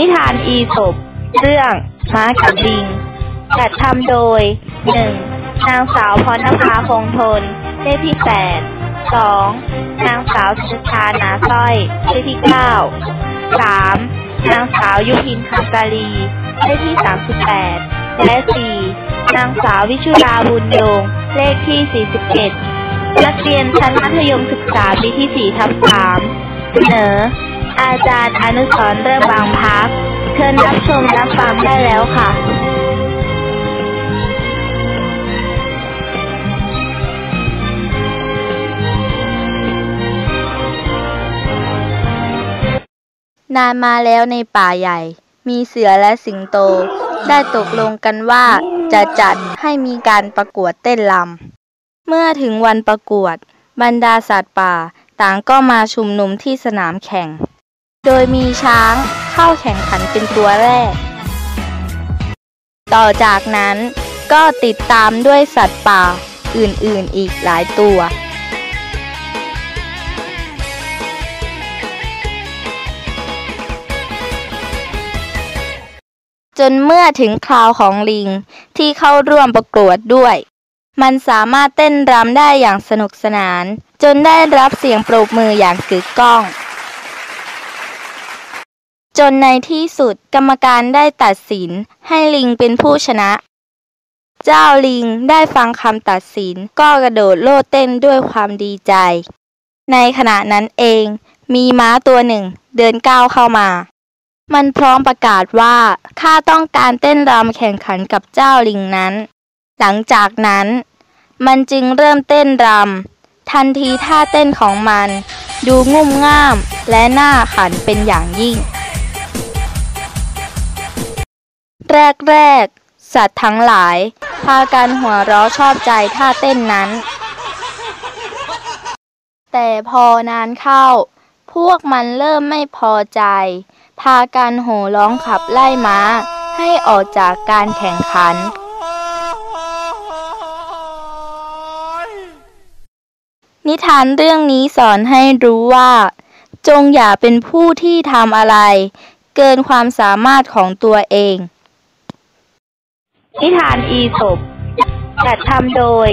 นิทานอีสบเรื่องม้ากับลิง จัดทำโดยหนึ่งนางสาวพรณภาคงทนเลขที่แปดสองนางสาวสุชานาสร้อยเลขที่เก้าสามนางสาวยุพินคำกาลีเลขที่สามสิบแปดและสี่นางสาววิชุราบุญโยง เลขที่สี่สิบเอ็ดนักเรียนชั้นมัธยมศึกษาปีที่สี่ทับสามเสนอ อาจารย์อนุสรเริ่มบางพักเชิญรับชมรับฟังได้แล้วค่ะนานมาแล้วในป่าใหญ่ มีเสือและสิงโต ได้ตกลงกันว่าจะจัดให้มีการประกวดเต้นรำเมื่อถึงวันประกวด บรรดาสัตว์ป่าต่างก็มาชุมนุมที่สนามแข่ง โดยมีช้างเข้าแข่งขันเป็นตัวแรก ต่อจากนั้นก็ติดตามด้วยสัตว์ป่าอื่นๆอีกหลายตัว จนเมื่อถึงคราวของลิงที่เข้าร่วมประกวดด้วย มันสามารถเต้นรำได้อย่างสนุกสนาน จนได้รับเสียงปรบมืออย่างกึกก้อง จนในที่สุดกรรมการได้ตัดสิน ให้ลิงเป็นผู้ชนะ เจ้าลิงได้ฟังคำตัดสิน ก็กระโดดโลดเต้นด้วยความดีใจ ในขณะนั้นเอง มีม้าตัวหนึ่ง เดินก้าวเข้ามา มันพร้อมประกาศว่าข้าต้องการเต้นรำแข่งขันกับเจ้าลิงนั้น หลังจากนั้น มันจึงเริ่มเต้นรำทันทีท่าเต้นของมัน ดูงุ่มง่ามและน่าขันเป็นอย่างยิ่ง แรกๆ สัตว์ทั้งหลาย พากันหัวเราะชอบใจท่าเต้นนั้น แต่พอนานเข้า พวกมันเริ่มไม่พอใจ พากันโห่ร้องขับไล่ม้า ให้ออกจากการแข่งขัน นิทานเรื่องนี้สอนให้รู้ว่า จงอย่าเป็นผู้ที่ทำอะไร เกินความสามารถของตัวเอง นิทานอีสบจัดทำโดย